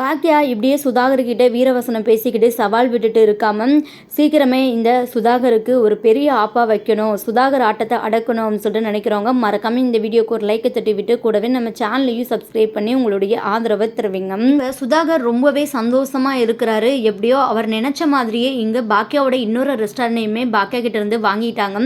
பாக்யா இப்படியே சுதாகர்கிட்ட வீரவசனம் பேசிக்கிட்டு சவால் விட்டுட்டு இருக்காம சீக்கிரமே இந்த சுதாகருக்கு ஒரு பெரிய ஆப்பா வைக்கணும். சுதாகர் ஆட்டத்தை அடக்கணும்னு சொல்லிட்டு நினைக்கிறவங்க மறக்காம இந்த வீடியோக்கு ஒரு லைக்கை தட்டி விட்டு கூடவே நம்ம சேனலையும் சப்ஸ்கிரைப் பண்ணி உங்களுடைய ஆதரவை தருவீங்க சுதாகர் ரொம்பவே சந்தோஷமா இருக்கிறாரு. எப்படியோ அவர் நினைச்ச மாதிரியே இங்க பாக்யாவோட இன்னொரு ரெஸ்டாரண்டையுமே பாக்யா கிட்ட இருந்து வாங்கிட்டாங்க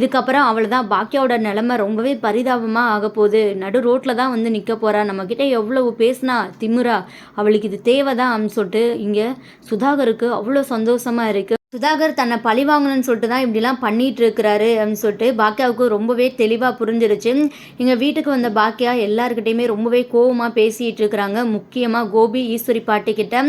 இதுக்கப்புறம் அவள் தான் பாக்யாவோட நிலைமை ரொம்பவே பரிதாபமா ஆக போகுது. நடு ரோட்ல தான் வந்து நிக்க போறா. நம்ம கிட்ட எவ்வளவு பேசினா திமுறா. அவளுக்கு இது தேவைதான் சொல்லிட்டு இங்கே சுதாகருக்கு அவ்வளோ சந்தோஷமாக இருக்குது சுதாகர் தன்னை பழி வாங்கணும்னு சொல்லிட்டு தான் இப்படிலாம் பண்ணிட்டு இருக்கிறாரு அப்படின்னு சொல்லிட்டு பாக்கியாவுக்கு ரொம்பவே தெளிவாக புரிஞ்சிருச்சு. இங்கே வீட்டுக்கு வந்த பாக்கியா எல்லாருக்கிட்டையுமே ரொம்பவே கோவமாக பேசிகிட்டு இருக்கிறாங்க. முக்கியமாக கோபி ஈஸ்வரி பாட்டிக்கிட்ட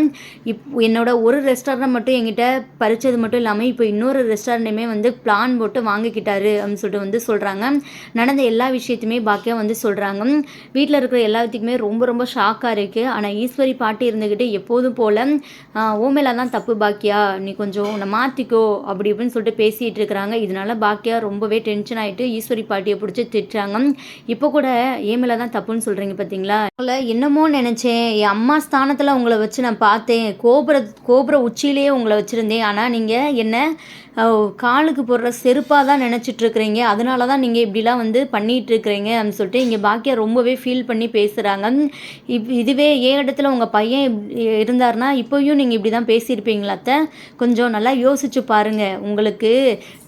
இப் என்னோட ஒரு ரெஸ்டாரண்ட் மட்டும் என்கிட்ட பறிச்சது மட்டும் இல்லாமல் இப்போ இன்னொரு ரெஸ்டாரண்ட்டுமே வந்து பிளான் போட்டு வாங்கிக்கிட்டாரு அப்படின்னு சொல்லிட்டு வந்து சொல்கிறாங்க நடந்த எல்லா விஷயத்தையுமே பாக்கியா வந்து சொல்கிறாங்க வீட்டில் இருக்கிற எல்லாத்துக்குமே ரொம்ப ரொம்ப ஷாக்காக இருக்குது ஆனால் ஈஸ்வரி பாட்டி இருந்துக்கிட்டு எப்போதும் போல் ஓமேலாம் தான் தப்பு பாக்கியா நீ கொஞ்சம் மாற்றிக்கோ அப்படி இப்படின்னு சொல்லிட்டு பேசிகிட்டு இருக்கிறாங்க. இதனால பாக்கியா ரொம்பவே டென்ஷன் ஆகிட்டு ஈஸ்வரி பாட்டியை பிடிச்சி திட்டுறாங்க. இப்போ கூட ஏமில தான் தப்புன்னு சொல்கிறீங்க பார்த்தீங்களா உங்களை என்னமோ நினச்சேன். என் அம்மா ஸ்தானத்தில் உங்களை வச்சு நான் பார்த்தேன். கோபுர கோபுர உச்சியிலேயே உங்களை வச்சுருந்தேன். ஆனால் நீங்கள் என்ன காலுக்கு போடுற செருப்பாக தான் நினச்சிட்ருக்குறீங்க அதனால தான் நீங்கள் இப்படிலாம் வந்து பண்ணிகிட்டு இருக்கிறீங்க அப்படின்னு சொல்லிட்டு இங்கே பாக்கியா ரொம்பவே ஃபீல் பண்ணி பேசுகிறாங்க இப் இதுவே ஏன் இடத்துல உங்கள் பையன் இப்படி இருந்தாருன்னா இப்போயும் நீங்கள் இப்படி தான் பேசியிருப்பீங்களா அத்தை? கொஞ்சம் நல்லா யோசிச்சு பாருங்க. உங்களுக்கு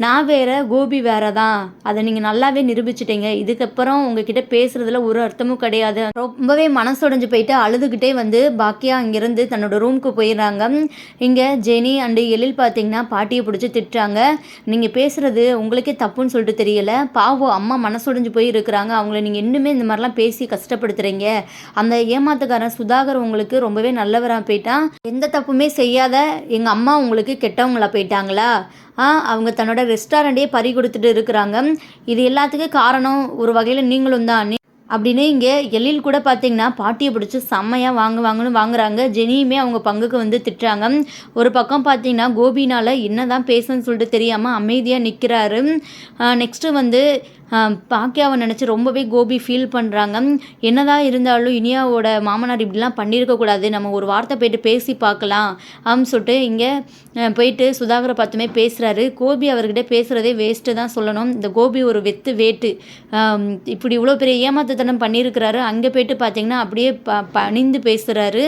நான் வேற கோபி வேற தான் அதை நீங்கள் நல்லாவே நிரூபிச்சிட்டீங்க. இதுக்கப்புறம் உங்ககிட்ட பேசுறதுல ஒரு அர்த்தமும் கிடையாது. ரொம்பவே மனசுடைஞ்சு போயிட்டு அழுதுகிட்டே வந்து பாக்கியா அங்கிருந்து தன்னோட ரூமுக்கு போயிடுறாங்க. இங்கே ஜெனி அண்டு எழில் பார்த்தீங்கன்னா பாட்டியை பிடிச்சி திட்டுறாங்க. நீங்கள் பேசுறது உங்களுக்கே தப்புன்னு சொல்லிட்டு தெரியல. பாவம் அம்மா மனசுடைஞ்சு போய் இருக்கிறாங்க. அவங்கள நீங்கள் இன்னுமே இந்த மாதிரிலாம் பேசி கஷ்டப்படுத்துறீங்க. அந்த ஏமாத்துக்காரன் சுதாகர் உங்களுக்கு ரொம்பவே நல்லவராக போயிட்டான். எந்த தப்புமே செய்யாத எங்கள் அம்மா உங்களுக்கு கெட்டவங்களா போயிட்டாங்களா? ஆ அவங்க தன்னோட ரெஸ்டாரண்ட்டே பறி கொடுத்துட்டு இருக்கிறாங்க. இது எல்லாத்துக்கும் காரணம் ஒரு வகையில் நீங்களும் தான் அப்படின்னு இங்கே எழில் கூட பார்த்தீங்கன்னா பாட்டியை பிடிச்சி செம்மையாக வாங்க வாங்கன்னு வாங்குறாங்க. ஜெனியுமே அவங்க பங்குக்கு வந்து திட்டுறாங்க. ஒரு பக்கம் பார்த்தீங்கன்னா கோபினால் என்ன தான் பேசுன்னு சொல்லிட்டு தெரியாமல் அமைதியாக நிற்கிறாரு நெக்ஸ்ட்டு வந்து பாக்கியாவை நினச்சி ரொம்பவே கோபி ஃபீல் பண்ணுறாங்க என்னதான் இருந்தாலும் இனியாவோட மாமனார் இப்படிலாம் பண்ணியிருக்கக்கூடாது நம்ம ஒரு வார்த்தை போயிட்டு பேசி பார்க்கலாம் அப்படின்னு சொல்லிட்டு இங்கே போயிட்டு சுதாகரை பார்த்துமே பேசுகிறாரு கோபி அவர்கிட்ட பேசுகிறதே வேஸ்ட்டு தான் சொல்லணும். இந்த கோபி ஒரு வெத்து வேட்டு. இப்படி இவ்வளோ பெரிய ஏமாத்துத்தனம் பண்ணியிருக்கிறாரு. அங்கே போயிட்டு பார்த்தீங்கன்னா அப்படியே ப பணிந்து பேசுகிறாரு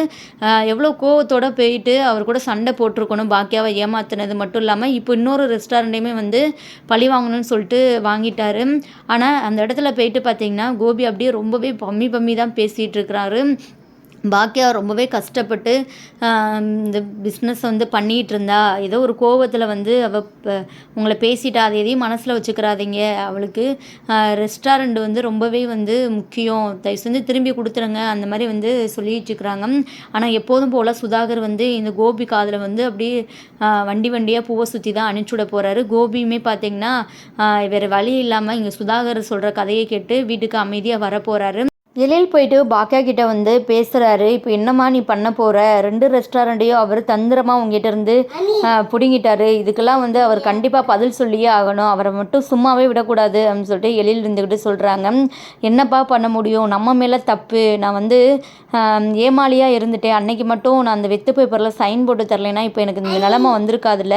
எவ்வளோ கோவத்தோட போயிட்டு அவர் கூட சண்டை போட்டிருக்கணும். பாக்கியாவை ஏமாத்தினது மட்டும் இல்லாமல் இப்போ இன்னொரு ரெஸ்டாரண்ட்டையுமே வந்து பழி வாங்கணும்னு சொல்லிட்டு வாங்கிட்டாரு. ஆனால் அந்த இடத்துல போயிட்டு பார்த்தீங்கன்னா கோபி அப்படியே ரொம்பவே பம்மி பம்மி தான் பேசிகிட்டு இருக்கிறாரு. பாக்கியா ரொம்பவே கஷ்டப்பட்டு இந்த பிஸ்னஸ் வந்து பண்ணிகிட்டு இருந்தா ஏதோ ஒரு கோவத்தில் வந்து அவள் உங்களை பேசிட்டா அதை எதையும் மனசில் வச்சுக்கிறாதீங்க. அவளுக்கு ரெஸ்டாரண்ட் வந்து ரொம்பவே வந்து முக்கியம். தயவு செஞ்சு திரும்பி கொடுத்துருங்க. அந்த மாதிரி வந்து சொல்லி இருக்கிறாங்க ஆனால் எப்போதும் போல் சுதாகர் வந்து இந்த கோபி காதில் வந்து அப்படியே வண்டி வண்டியாக பூவை சுற்றி தான் அனுப்பிச்சுட போகிறாரு கோபியுமே பார்த்தீங்கன்னா வேறு வழி இல்லாமல் இங்கே சுதாகர் சொல்கிற கதையை கேட்டு வீட்டுக்கு அமைதியாக வர போகிறாரு எழில் போயிட்டு பாக்கியா கிட்ட வந்து பேசுறாரு. இப்போ என்னம்மா நீ பண்ண போற? ரெண்டு ரெஸ்டாரண்ட்டையும் அவர் தந்திரமா உங்ககிட்ட இருந்து பிடுங்கிட்டாரு. இதுக்கெல்லாம் வந்து அவர் கண்டிப்பா பதில் சொல்லியே ஆகணும். அவரை மட்டும் சும்மாவே விடக்கூடாது. அப்படின்னு சொல்லிட்டு எழில் இருந்துக்கிட்டு சொல்றாங்க. என்னப்பா பண்ண முடியும்? நம்ம மேல தப்பு. நான் வந்து ஆஹ், ஏமாளியா இருந்துட்டேன். அன்னைக்கு மட்டும் நான் அந்த வெத்து பேப்பரில் சைன் போட்டு தரலைன்னா இப்போ எனக்கு இந்த நிலமை வந்திருக்காதுல்ல.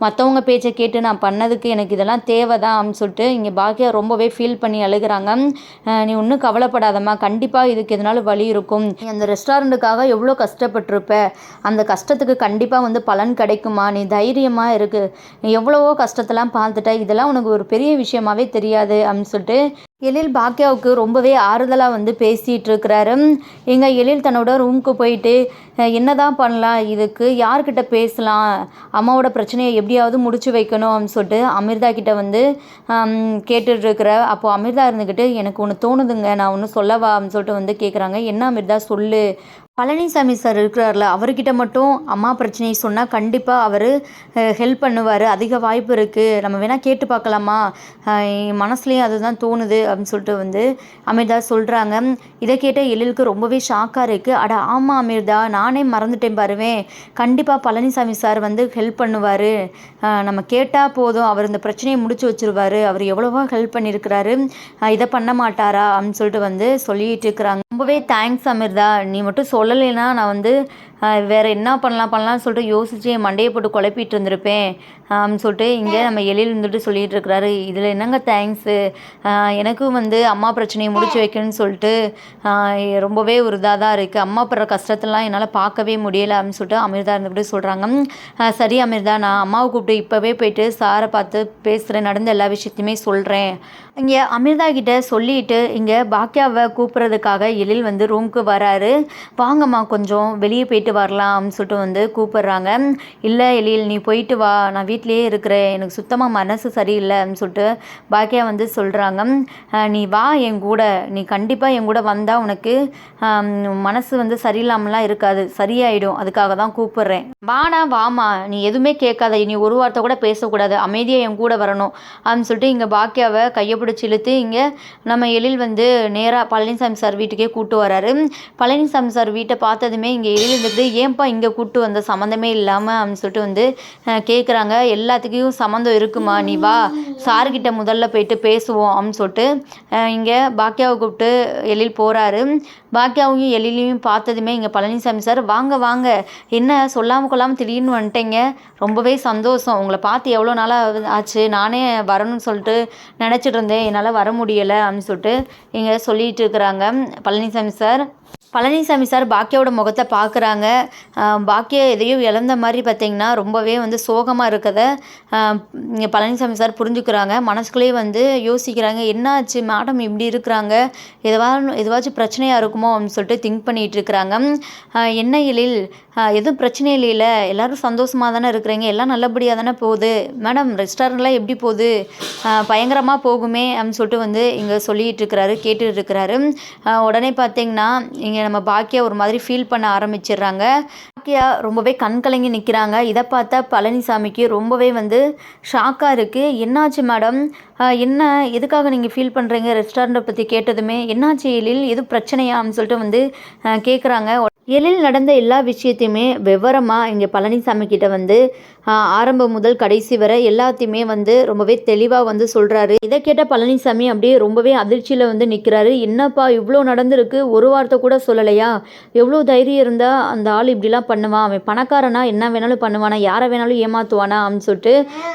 மற்றவங்க பேச்சை கேட்டு நான் பண்ணதுக்கு எனக்கு இதெல்லாம் தேவைதான். அப்படின்னு சொல்லிட்டு இங்கே பாக்கியா ரொம்பவே ஃபீல் பண்ணி அழுகுறாங்க. நீ ஒன்றும் கவலைப்படாதம்மா. கண்டிப்பாக இதுக்கு எதனாலும் வழி இருக்கும்? நீ அந்த ரெஸ்டாரண்ட்டுக்காக எவ்வளோ கஷ்டப்பட்டிருப்ப? அந்த கஷ்டத்துக்கு கண்டிப்பாக வந்து பலன் கிடைக்குமா? நீ தைரியமாக இருக்கு நீ எவ்வளவோ கஷ்டத்தெல்லாம் பார்த்துட்ட. இதெல்லாம் உனக்கு ஒரு பெரிய விஷயமாவே தெரியாது அப்படின்னு சொல்லிட்டு எழில் பாக்யாவுக்கு ரொம்பவே ஆறுதலாக வந்து பேசிகிட்டு இருக்கிறாரு எங்கள் எழில் தன்னோட ரூமுக்கு போயிட்டு என்ன என்னதான் பண்ணலாம் இதுக்கு யார்கிட்ட பேசலாம் அம்மாவோட பிரச்சனையை எப்படியாவது முடிச்சு வைக்கணும் அப்படின்னு சொல்லிட்டு அமிர்தா கிட்ட வந்து கேட்டுட்ருக்கிற அப்போது அப்போ அமிர்தா இருந்துக்கிட்டு எனக்கு ஒன்று தோணுதுங்க நான் ஒன்று சொல்லவா அப்படின்னு சொல்லிட்டு வந்து கேட்குறாங்க என்ன அமிர்தா சொல்லு. பழனிசாமி சார் இருக்கிறார்ல அவர்கிட்ட மட்டும் அம்மா பிரச்சனையை சொன்னால் கண்டிப்பாக அவர் ஹெல்ப் பண்ணுவார். அதிக வாய்ப்பு இருக்குது நம்ம வேணால் கேட்டு பார்க்கலாமா? என் மனசுலேயும் அதுதான் தோணுது அப்படின்னு சொல்லிட்டு வந்து அமிர்தா சொல்கிறாங்க இதை கேட்ட எழிலுக்கு ரொம்பவே ஷாக்காக இருக்குது அட ஆமாம் அமிர்தா நானே மறந்துட்டேன் பாருவேன் கண்டிப்பாக பழனிசாமி சார் வந்து ஹெல்ப் பண்ணுவார். நம்ம கேட்டால் போதும். அவர் இந்த பிரச்சனையை முடிச்சு வச்சுருவார். அவர் எவ்வளவோ ஹெல்ப் பண்ணியிருக்கிறாரு. இதை பண்ண மாட்டாரா அப்படின்னு சொல்லிட்டு வந்து சொல்லிட்டு இருக்கிறாங்க. ரொம்பவே தேங்க்ஸ் அமிர்தா. நீ மட்டும் சொல்ல சொல்லலைன்னா நான் வந்து வேறு என்ன பண்ணலாம் பண்ணலாம்னு சொல்லிட்டு யோசித்து என் மண்டையை போட்டு குழப்பிட்டு இருந்திருப்பேன். அப்படின்னு சொல்லிட்டு இங்கே நம்ம எழில் இருந்துட்டு சொல்லிட்டு இருக்கிறாரு. இதில் என்னங்க தேங்க்ஸு எனக்கும் வந்து அம்மா பிரச்சனையை முடிச்சு வைக்கணும்னு சொல்லிட்டு ரொம்பவே ஒரு இதாக தான் இருக்குது அம்மா படுற கஷ்டத்தெல்லாம் என்னால் பார்க்கவே முடியலை. அப்படின்னு சொல்லிட்டு அமிர்தா இருந்துக்கிட்டு சொல்கிறாங்க சரி அமிர்தா நான் அம்மாவை கூப்பிட்டு இப்போவே போயிட்டு சாரை பார்த்து பேசுகிறேன் நடந்த எல்லா விஷயத்தையுமே சொல்கிறேன் இங்கே அமிர்தா கிட்ட சொல்லிட்டு இங்கே பாக்கியாவை கூப்பிட்றதுக்காக எழில் வந்து ரூம்க்கு வராரு. வாங்கம்மா கொஞ்சம் வெளியே போயிட்டு வரலாம் அப்படின்னு சொல்லிட்டு வந்து கூப்பிட்றாங்க. இல்லை எழில் நீ போயிட்டு வா. நான் வீட்டிலேயே இருக்கிறேன். எனக்கு சுத்தமாக மனசு சரியில்லை அப்படின்னு சொல்லிட்டு பாக்கியா வந்து சொல்கிறாங்க நீ வா என் கூட. நீ கண்டிப்பாக என் கூட வந்தால் உனக்கு மனசு வந்து சரியில்லாமலாம் இருக்காது. சரியாயிடும். அதுக்காக தான் கூப்பிட்றேன். வாடா வாமா. நீ எதுவுமே கேட்காத. நீ ஒரு வார்த்தை கூட பேசக்கூடாது. அமைதியாக என் கூட வரணும். அப்படின்னு சொல்லிட்டு இங்கே பாக்கியாவை கையை பிடிச்சி இழுத்து இங்கே நம்ம எழில் வந்து நேராக பழனிசாமி சார் வீட்டுக்கே கூப்பிட்டு வராரு. பழனிசாமி சார் வீட்டை பார்த்ததுமே இங்கே எழில் இருந்துட்டு ஏன்பா இங்கே கூப்பிட்டு வந்த? சம்மந்தமே இல்லாமல் அப்படின்னு சொல்லிட்டு வந்து கேட்குறாங்க எல்லாத்துக்கும் சம்மந்தம் இருக்குமா? நீ வா சார்கிட்ட முதல்ல போயிட்டு பேசுவோம் அப்படின்னு சொல்லிட்டு இங்கே பாக்கியாவை கூப்பிட்டு எழில் போகிறாரு பாக்கியாவையும் எழிலையும் பார்த்ததுமே இங்கே பழனிசாமி சார் வாங்க வாங்க என்ன சொல்லாமல் கொள்ளாமல் திடீர்னு வந்துட்டேங்க? ரொம்பவே சந்தோஷம். உங்களை பார்த்து எவ்வளோ நாளாக ஆச்சு. நானே வரணும்னு சொல்லிட்டு நினச்சிட்டு இருந்தேன். என்னால் வர முடியலை அப்படின்னு சொல்லிட்டு இங்கே சொல்லிட்டு இருக்கிறாங்க. பழனிசாமி சார். பழனிசாமி சார் பாக்கியாவோட முகத்தை பார்க்குறாங்க. பாக்கியா எதையோ இழந்த மாதிரி பார்த்திங்கன்னா ரொம்பவே வந்து சோகமாக இருக்கதை இங்கே பழனிசாமி சார் புரிஞ்சுக்கிறாங்க. மனசுக்குள்ளேயே வந்து யோசிக்கிறாங்க. என்னாச்சு? மேடம் இப்படி இருக்கிறாங்க. எதுவா எதுவாச்சும் பிரச்சனையாக இருக்குமோ? அப்படின்னு சொல்லிட்டு திங்க் பண்ணிகிட்டு இருக்கிறாங்க. என்ன எழில்? எதுவும் பிரச்சனை இல்லையில எல்லாரும் சந்தோஷமாக தானே இருக்கிறீங்க. எல்லாம் நல்லபடியாக தானே போகுது. மேடம் ரெஸ்டாரண்ட்லாம் எப்படி போகுது? பயங்கரமாக போகுமே. அப்படின்னு சொல்லிட்டு வந்து இங்கே சொல்லிகிட்டு இருக்கிறாரு கேட்டுட்டு இருக்கிறாரு. உடனே பார்த்திங்கன்னா இங்கே நம்ம பாக்கியா ஒரு மாதிரி ஃபீல் பண்ண ஆரம்பிச்சிடுறாங்க. பாக்கியா ரொம்பவே கண் கலங்கி நிற்கிறாங்க இதை பார்த்தா பழனிசாமிக்கு ரொம்பவே வந்து ஷாக்காக இருக்குது என்னாச்சு மேடம் என்ன? எதுக்காக நீங்கள் ஃபீல் பண்ணுறீங்க ரெஸ்டாரண்ட்டை பற்றி கேட்டதுமே என்னாச்சு எழில்? எது பிரச்சனையா? சொல்லிட்டு வந்து கேட்குறாங்க எழில் நடந்த எல்லா விஷயத்தையுமே விவரமாக இங்கே பழனிசாமி கிட்ட வந்து ஆரம்பம் முதல் கடைசி வரை எல்லாத்தையுமே வந்து ரொம்பவே தெளிவாக வந்து சொல்கிறாரு இதை கேட்ட பழனிசாமி அப்படியே ரொம்பவே அதிர்ச்சியில் வந்து நிற்கிறாரு என்னப்பா இவ்வளோ நடந்திருக்கு? ஒரு வார்த்தை கூட சொல்லலையா? எவ்வளோ தைரியம் இருந்தால் அந்த ஆள் இப்படிலாம் பண்ணுவான்? அவன் பணக்காரனா? என்ன வேணாலும் பண்ணுவானா? யாரை வேணாலும் ஏமாத்துவானா? அப்படின்னு சொல்லிட்டு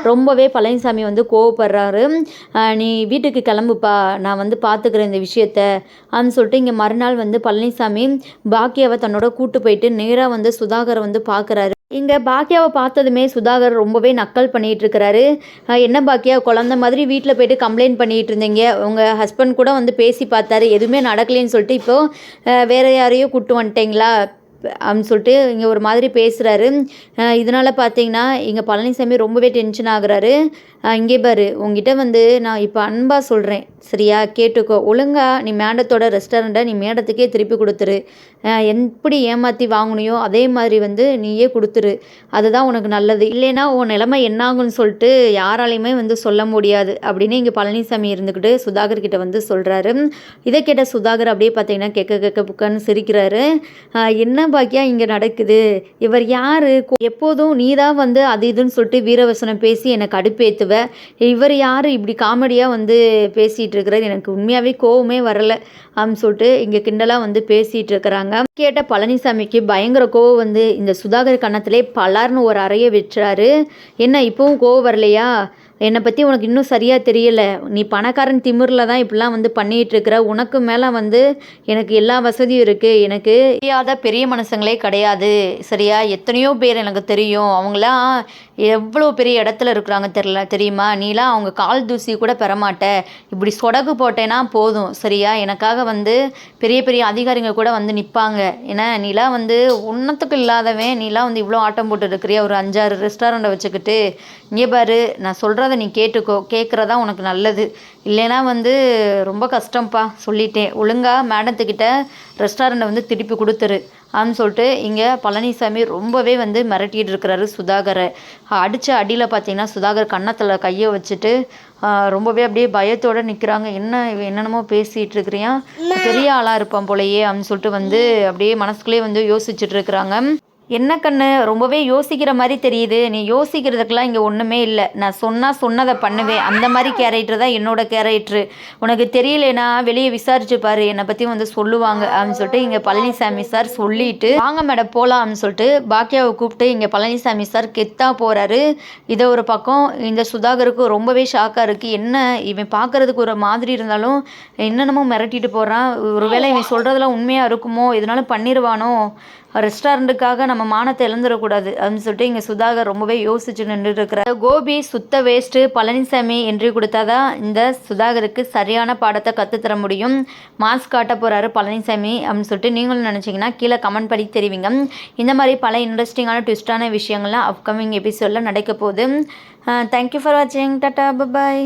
ரொம்பவே பழனிசாமி வந்து கோவப்படுறாரு. நீ வீட்டுக்கு கிளம்புப்பா. நான் வந்து பார்த்துக்கிறேன் இந்த விஷயத்த அப்படின்னு சொல்லிட்டு இங்கே மறுநாள் வந்து பழனிசாமி பாக்கியாவை தன்னோட கூட்டு போயிட்டு நேராக வந்து சுதாகரை வந்து பார்க்குறாரு இங்கே பாக்கியாவை பார்த்ததுமே சுதாகர் ரொம்பவே நக்கல் பண்ணிகிட்டு இருக்கிறாரு என்ன பாக்கியா குழந்த மாதிரி வீட்டில் போயிட்டு கம்ப்ளைண்ட் பண்ணிகிட்டு இருந்தீங்க உங்கள் ஹஸ்பண்ட் கூட வந்து பேசி பார்த்தாரு. எதுவுமே நடக்கலைன்னு சொல்லிட்டு இப்போது வேறு யாரையோ கூப்பிட்டு வந்துட்டீங்களா? அப்படின்னு சொல்லிட்டு இங்கே ஒரு மாதிரி பேசுகிறாரு இதனால் பார்த்தீங்கன்னா இங்கே பழனிசாமி ரொம்பவே டென்ஷன் ஆகுறாரு. இங்கே பாரு உங்ககிட்ட வந்து நான் இப்போ அன்பாக சொல்கிறேன் சரியா? கேட்டுக்கோ. ஒழுங்காக நீ மேடத்தோட ரெஸ்டாரண்ட்டை நீ மேடத்துக்கே திருப்பி கொடுத்துரு. எப்படி ஏமாற்றி வாங்கினியோ அதே மாதிரி வந்து நீயே கொடுத்துரு. அதுதான் உனக்கு நல்லது. இல்லைன்னா உன் நிலைமை என்னாகும்னு சொல்லிட்டு யாராலையுமே வந்து சொல்ல முடியாது. அப்படின்னு இங்கே பழனிசாமி இருந்துக்கிட்டு சுதாகர் கிட்ட வந்து சொல்கிறாரு இதை கேட்ட சுதாகர் அப்படியே பார்த்தீங்கன்னா கெக்க கெக்க புக்கன்னு சிரிக்கிறாரு. என்ன பாக்கியா இங்கே நடக்குது. இவர் யார்? எப்போதும் நீ தான் வந்து அது இதுன்னு சொல்லிட்டு வீரவசனம் பேசி என்னை கடுப்பேத்துவ. இவர் யார்? இப்படி காமெடியாக வந்து பேசிகிட்டு இருக்கிறார் எனக்கு உண்மையாகவே கோவமே வரலை அப்படின்னு சொல்லிட்டு இங்கே கிண்டலாக வந்து பேசிகிட்டு இருக்கிறாங்க. கேட்ட பழனிசாமிக்கு பயங்கர கோவம் வந்து இந்த சுதாகர் கன்னத்திலே பலார்னு ஒரு அறையை வச்சுறாரு என்ன இப்போவும் கோவம் வரலையா? என்னை பற்றி உனக்கு இன்னும் சரியாக தெரியல. நீ பணக்காரன் திமிரில் தான் இப்படிலாம் வந்து பண்ணிகிட்டு இருக்கிற உனக்கு மேலே வந்து எனக்கு எல்லா வசதியும் இருக்குது எனக்கு தெரியாத பெரிய மனுஷங்களே கிடையாது. சரியா? எத்தனையோ பேர் எனக்கு தெரியும். அவங்களாம் எவ்வளோ பெரிய இடத்துல இருக்கிறாங்க தெரியல. தெரியுமா? நீலாம் அவங்க கால் தூசி கூட பெறமாட்ட. இப்படி சொடகு போட்டேன்னா போதும். சரியா? எனக்காக வந்து பெரிய பெரிய அதிகாரிங்க கூட வந்து நிற்பாங்க ஏன்னா நீலாம் வந்து உன்னத்துக்கு இல்லாதவன். நீலாம் வந்து இவ்வளோ ஆட்டம் போட்டு இருக்கிறியா? ஒரு அஞ்சாறு ரெஸ்டாரண்ட்டை வச்சுக்கிட்டு. இங்கே பாரு நான் சொல்கிறத நீ கேட்டுக்கோ. கேட்குறதா உனக்கு நல்லது. இல்லைன்னா வந்து ரொம்ப கஷ்டம்ப்பா சொல்லிட்டேன். ஒழுங்கா மேடத்துக்கிட்ட ரெஸ்டாரண்ட்டை வந்து திருப்பி கொடுத்துரு. அப்படின்னு சொல்லிட்டு இங்கே பழனிசாமி ரொம்பவே வந்து மிரட்டிட்டு இருக்கிறாரு சுதாகரை. அடித்த அடியில் பார்த்தீங்கன்னா சுதாகர் கன்னத்தில் கையை வச்சுட்டு ரொம்பவே அப்படியே பயத்தோடு நிற்கிறாங்க என்ன என்னென்னமோ பேசிகிட்டு இருக்கிறியா? பெரிய ஆளாக இருப்பான் போலயே அப்படின்னு சொல்லிட்டு வந்து அப்படியே மனசுக்குள்ளேயே வந்து யோசிச்சுட்டு இருக்கிறாங்க. என்ன கண்ணு? ரொம்பவே யோசிக்கிற மாதிரி தெரியுது. நீ யோசிக்கிறதுக்கெல்லாம் இங்கே ஒன்றுமே இல்லை. நான் சொன்னால் சொன்னதை பண்ணுவேன். அந்த மாதிரி கேரக்டர் தான் என்னோட கேரக்டரு உனக்கு தெரியலனா வெளியே விசாரிச்சு பாரு. என்னை பற்றி வந்து சொல்லுவாங்க அப்படின்னு சொல்லிட்டு இங்கே பழனிசாமி சார் சொல்லிட்டு வாங்க மேடம் போகலாம் அப்படின்னு சொல்லிட்டு பாக்கியாவை கூப்பிட்டு இங்கே பழனிசாமி சார் கெத்தா போகிறாரு இதை ஒரு பக்கம் இந்த சுதாகருக்கு ரொம்பவே ஷாக்காக இருக்குது என்ன இவன் பார்க்கறதுக்கு ஒரு மாதிரி இருந்தாலும் என்னென்னமோ மிரட்டிட்டு போகிறான் ஒருவேளை இவன் சொல்கிறதெல்லாம் உண்மையாக இருக்குமோ? இதனால பண்ணிடுவானோ ரெஸ்டாரண்ட்டுக்காக நம்ம மானத்தை இழந்துடக்கூடாது. அப்படின்னு சொல்லிட்டு இங்கே சுதாகர் ரொம்பவே யோசிச்சு நின்றுட்டு இருக்கிறார் கோபி சுத்த வேஸ்ட்டு பழனிசாமி என்று கொடுத்தாதான் இந்த சுதாகருக்கு சரியான பாடத்தை கற்றுத்தர முடியும். மாஸ்க் காட்ட போகிறாரு பழனிசாமி அப்படின்னு சொல்லிட்டு நீங்களும் நினச்சிங்கன்னா கீழே கமெண்ட் பண்ணி தெரிவிங்க. இந்த மாதிரி பல இன்ட்ரெஸ்டிங்கான ட்விஸ்டான விஷயங்கள்லாம் அப்கமிங் எபிசோடில் நடக்க போகுது. தேங்க்யூ ஃபார் வாட்சிங் டாட்டா பபாய்